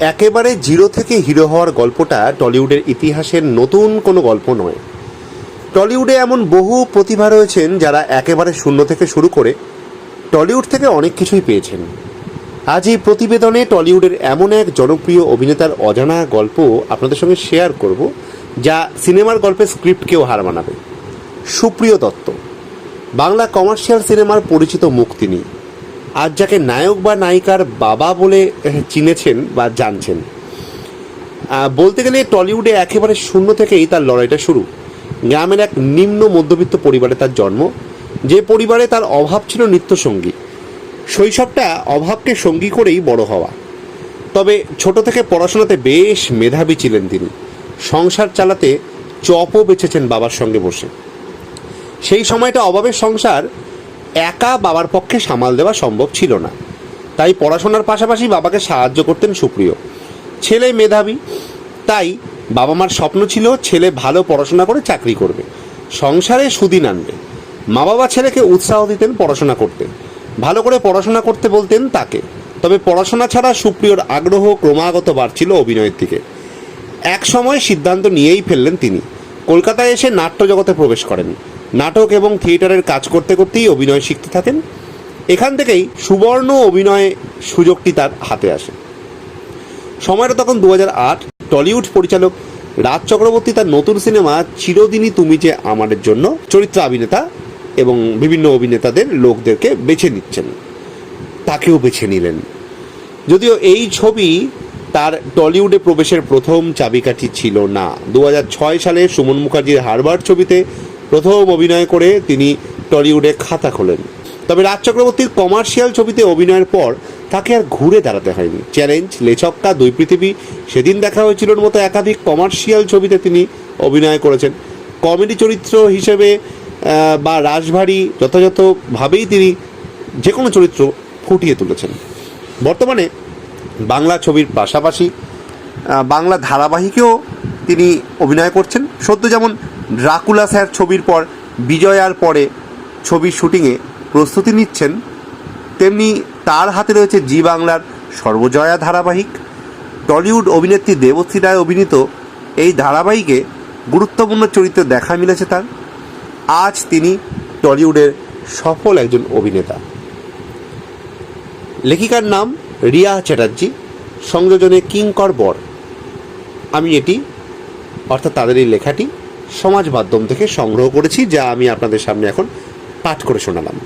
একেবারে জিরো থেকে হিরো হওয়ার গল্পটা টলিউডের ইতিহাসের নতুন কোনো গল্প নয়। টলিউডে এমন বহু প্রতিভা রয়েছেন যারা একেবারে শূন্য থেকে শুরু করে টলিউড থেকে অনেক কিছুই পেয়েছেন। আজ এই প্রতিবেদনে টলিউডের এমন এক জনপ্রিয় অভিনেতার অজানা গল্প আপনাদের সঙ্গে শেয়ার করব, যা সিনেমার গল্পের স্ক্রিপ্টকেও হার মানাবে। সুপ্রিয় দত্ত, বাংলা কমার্শিয়াল সিনেমার পরিচিত মুখ তিনি। আজ যাকে নায়ক বা নায়িকার বাবা বলে চিনেছেন বা জানছেন বলতে গেলে টলিউডে একেবারে শূন্য থেকেই তার লড়াইটা শুরু। গ্রামের এক নিম্ন মধ্যবিত্ত পরিবারে তার জন্ম, যে পরিবারে তার অভাব ছিল নৃত্যসঙ্গী। শৈশবটা অভাবকে সঙ্গী করেই বড় হওয়া। তবে ছোট থেকে পড়াশোনাতে বেশ মেধাবী ছিলেন তিনি। সংসার চালাতে চপও বেছেছেন বাবার সঙ্গে বসে। সেই সময়টা অভাবের সংসার একা বাবার পক্ষে সামাল দেওয়া সম্ভব ছিল না। তাই পড়াশোনার পাশাপাশি বাবাকে সাহায্য করতেন সুপ্রিয়। ছেলে মেধাবী, তাই বাবা মার স্বপ্ন ছিল ছেলে ভালো পড়াশোনা করে চাকরি করবে, সংসারে সুদিন আনবে। মা বাবা ছেলেকে উৎসাহ দিতেন, পড়াশোনা করতে ভালো করে পড়াশোনা করতে বলতেন তাকে। তবে পড়াশোনা ছাড়া সুপ্রিয়র আগ্রহ ক্রমাগত বাড়ছিল অভিনয়ের দিকে। এক সময় সিদ্ধান্ত নিয়েই ফেললেন তিনি। কলকাতায় এসে নাট্য জগতে প্রবেশ করেন। নাটক এবং থিয়েটারের কাজ করতে করতেই অভিনয় শিখতে থাকেন। এখান থেকেই সুবর্ণ অভিনয় সুযোগটি তার হাতে আসে। সময়টা তখন দু টলিউড পরিচালক রাজ চক্রবর্তী তার নতুন সিনেমা চিরদিনই তুমি যে আমাদের জন্য চরিত্র অভিনেতা এবং বিভিন্ন অভিনেতাদের লোকদেরকে বেছে নিচ্ছেন। তাকেও বেছে নিলেন। যদিও এই ছবি তার টলিউডে প্রবেশের প্রথম চাবিকাঠি ছিল না। দু হাজার ছয় সালে সুমন মুখার্জির হারবার্ট ছবিতে প্রথম অভিনয় করে তিনি টলিউডে খাতা খোলেন। তবে রাজ চক্রবর্তীর কমার্শিয়াল ছবিতে অভিনয়ের পর তাকে আর ঘুরে দাঁড়াতে হয়নি। চ্যালেঞ্জ, লেচক্কা, দুই পৃথিবী, সেদিন দেখা হয়েছিলর মতো একাধিক কমার্শিয়াল ছবিতে তিনি অভিনয় করেছেন। কমেডি চরিত্র হিসেবে বা রাজভারী যথাযথভাবেই তিনি যে কোনো চরিত্র ফুটিয়ে তুলেছেন। বর্তমানে বাংলা ছবির পাশাপাশি বাংলা ধারাবাহিকেও তিনি অভিনয় করছেন। সদ্য যেমন ড্রাকুলা স্যার ছবির পর, বিজয়ার পরে ছবির শুটিংয়ে প্রস্তুতি নিচ্ছেন। তেমনি তার হাতে রয়েছে জি বাংলার সর্বজয়া ধারাবাহিক। টলিউড অভিনেত্রী দেবশ্রী রায় অভিনীত এই ধারাবাহিকে গুরুত্বপূর্ণ চরিত্রে দেখা মিলেছে তার। আজ তিনি টলিউডের সফল একজন অভিনেতা। লেখিকার নাম রিয়া চ্যাটার্জি, সংযোজনে কিঙ্কর বর। আমি এটি, অর্থাৎ তাদের এই লেখাটি সমাজ মাধ্যম থেকে সংগ্রহ করেছি যা আমি আপনাদের সামনে এখন পাঠ করে শোনালাম।